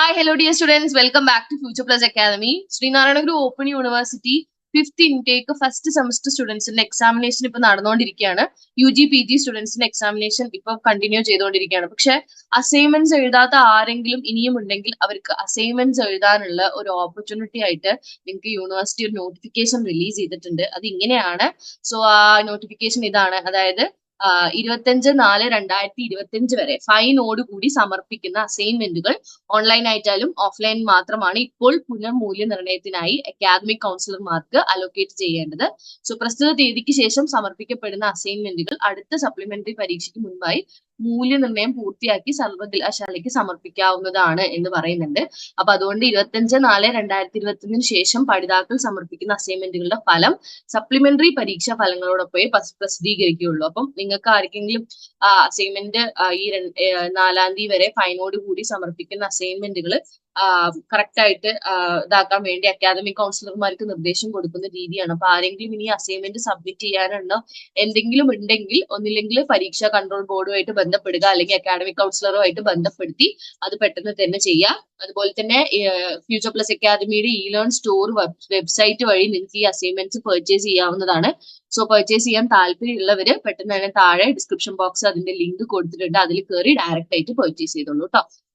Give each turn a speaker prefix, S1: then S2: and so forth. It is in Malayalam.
S1: Hi, hello dear students welcome back to future plus academy Sreenarayana Guru open university fifth intake first semester സ്റ്റുഡൻസിന്റെ examination ഇപ്പൊ നടന്നുകൊണ്ടിരിക്കുകയാണ് യു ജി പി ജി സ്റ്റുഡൻസിന്റെ എക്സാമിനേഷൻ ഇപ്പൊ കണ്ടിന്യൂ ചെയ്തുകൊണ്ടിരിക്കുകയാണ് പക്ഷെ അസൈൻമെന്റ്സ് എഴുതാത്ത ആരെങ്കിലും ഇനിയും ഉണ്ടെങ്കിൽ അവർക്ക് അസൈൻമെന്റ്സ് എഴുതാനുള്ള ഒരു ഓപ്പർച്യൂണിറ്റി ആയിട്ട് നിങ്ങൾക്ക് യൂണിവേഴ്സിറ്റി ഒരു നോട്ടിഫിക്കേഷൻ റിലീസ് ചെയ്തിട്ടുണ്ട്. അത് ഇങ്ങനെയാണ്. സോ ആ നോട്ടിഫിക്കേഷൻ ഇതാണ്. അതായത് ആഹ് ഇരുപത്തഞ്ച് നാല് രണ്ടായിരത്തി ഇരുപത്തിയഞ്ച് വരെ ഫൈനോട് കൂടി സമർപ്പിക്കുന്ന അസൈൻമെന്റുകൾ ഓൺലൈൻ ആയിട്ടാലും ഓഫ്ലൈൻ മാത്രമാണ് ഇപ്പോൾ പുനർമൂല്യനിർണയത്തിനായി അക്കാദമിക് കൗൺസിലർമാർക്ക് അലോക്കേറ്റ് ചെയ്യേണ്ടത്. സോ പ്രസ്തുത തീയതിക്ക് ശേഷം സമർപ്പിക്കപ്പെടുന്ന അസൈൻമെന്റുകൾ അടുത്ത സപ്ലിമെന്ററി പരീക്ഷയ്ക്ക് മുൻപായി മൂല്യനിർണയം പൂർത്തിയാക്കി സർവകലാശാലയ്ക്ക് സമർപ്പിക്കാവുന്നതാണ് എന്ന് പറയുന്നുണ്ട്. അപ്പൊ അതുകൊണ്ട് ഇരുപത്തഞ്ച് നാല് രണ്ടായിരത്തി ഇരുപത്തിയൊന്നിന് ശേഷം പഠിതാക്കൾ സമർപ്പിക്കുന്ന അസൈൻമെന്റുകളുടെ ഫലം സപ്ലിമെന്ററി പരീക്ഷാ ഫലങ്ങളോടൊപ്പം പ്രസിദ്ധീകരിക്കുകയുള്ളൂ. അപ്പം നിങ്ങൾക്ക് ആർക്കെങ്കിലും അസൈൻമെന്റ് ഈ നാലാം തീയതി വരെ ഫൈനോട് കൂടി സമർപ്പിക്കുന്ന അസൈൻമെന്റുകൾ കറക്റ്റ് ആയിട്ട് ഇതാക്കാൻ വേണ്ടി അക്കാദമിക് കൗൺസിലർമാർക്ക് നിർദ്ദേശം കൊടുക്കുന്ന രീതിയാണ്. അപ്പൊ ആരെങ്കിലും ഇനി അസൈൻമെന്റ് സബ്മിറ്റ് ചെയ്യാനുണ്ടോ എന്തെങ്കിലും ഉണ്ടെങ്കിൽ ഒന്നില്ലെങ്കിൽ പരീക്ഷാ കൺട്രോൾ ബോർഡുമായിട്ട് ബന്ധപ്പെടുക അല്ലെങ്കിൽ അക്കാദമിക് കൗൺസിലറുമായിട്ട് ബന്ധപ്പെടുത്തി അത് പെട്ടെന്ന് തന്നെ ചെയ്യാം. അതുപോലെ തന്നെ ഫ്യൂച്ചർ പ്ലസ് അക്കാദമിയുടെ ഇ ലേൺ സ്റ്റോർ വെബ്സൈറ്റ് വഴി നിങ്ങൾക്ക് ഈ അസൈൻമെന്റ്സ് പർച്ചേസ് ചെയ്യാവുന്നതാണ്. സോ പർച്ചേസ് ചെയ്യാൻ താല്പര്യമുള്ളവര് പെട്ടെന്ന് തന്നെ താഴെ ഡിസ്ക്രിപ്ഷൻ ബോക്സ് അതിന്റെ ലിങ്ക് കൊടുത്തിട്ടുണ്ട്. അതിൽ കയറി ഡയറക്റ്റ് ആയിട്ട് പർച്ചേസ് ചെയ്തോളൂ കേട്ടോ